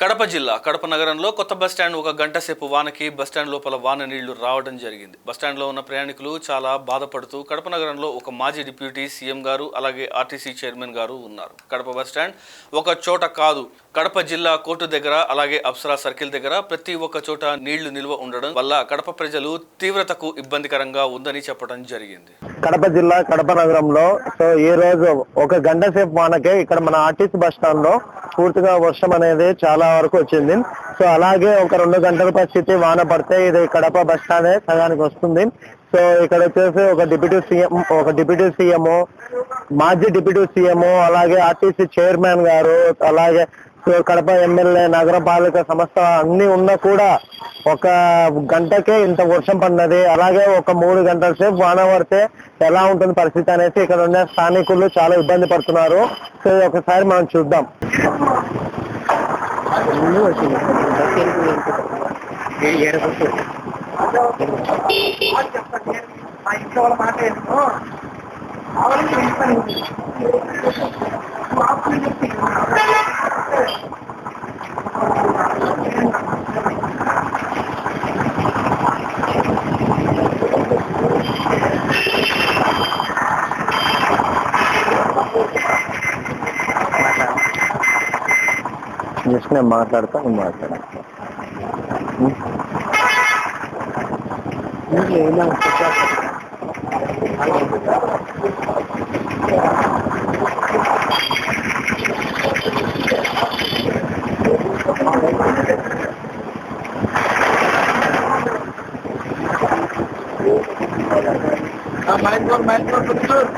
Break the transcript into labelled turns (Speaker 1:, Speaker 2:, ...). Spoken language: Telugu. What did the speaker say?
Speaker 1: కడప జిల్లా కడప నగరంలో కొత్త బస్టాండ్ ఒక గంట సేపు వానకి బస్టాండ్ లోపల వాన నీళ్ళు రావడం జరిగింది. బస్టాండ్లో ఉన్న ప్రయాణికులు చాలా బాధపడుతూ కడప నగరంలో ఒక మాజీ డిప్యూటీ సీఎం గారు అలాగే ఆర్టీసీ చైర్మన్ గారు ఉన్నారు. కడప బస్టాండ్ ఒక చోట కాదు కడప జిల్లా కోర్టు దగ్గర అలాగే అప్సరా సర్కిల్ దగ్గర ప్రతి ఒక్క చోట నీళ్ళు నిల్వ ఉండడం వల్ల కడప ప్రజలు తీవ్రతకు ఇబ్బందికరంగా ఉందని చెప్పడం జరిగింది.
Speaker 2: కడప జిల్లా కడప నగరంలో సో ఈ రోజు ఒక గంట సేపు వానకే ఇక్కడ మన ఆర్టీసీ బస్ స్టాండ్లో పూర్తిగా వర్షం అనేది చాలా వరకు వచ్చింది. సో అలాగే ఒక రెండు గంటల పరిస్థితి వాన పడితే ఇది కడప బస్ స్టాండ్ సగానికి వస్తుంది. సో ఇక్కడ వచ్చేసి ఒక డిప్యూటీ సీఎం ఒక డిప్యూటీ సీఎం మాజీ డిప్యూటీ సీఎం అలాగే ఆర్టీసీ చైర్మన్ గారు అలాగే సో కడప ఎమ్మెల్యే నగరపాలక సంస్థ అన్ని ఉన్నా కూడా ఒక గంటకే ఇంత వర్షం పడినది. అలాగే ఒక మూడు గంటల సేపు వాన పడితే ఎలా ఉంటుంది పరిస్థితి అనేసి ఇక్కడ ఉన్న స్థానికులు చాలా ఇబ్బంది పడుతున్నారు. సో ఒకసారి మనం చూద్దాం. ಇನ್ನೂ ಅಷ್ಟೇ ಬಸ್ಸೆರಿಗೂ ಎಂಟು ಎರಡು ಬಸ್ಸು ಅವರಿಗೆ ಕೃಷ್ಣ ಮಾತಾಡ್ತಾ ಮಾತಾಡ ಮೈಸೂರು ಮೈಸೂರು ಪುತ್ತೂರು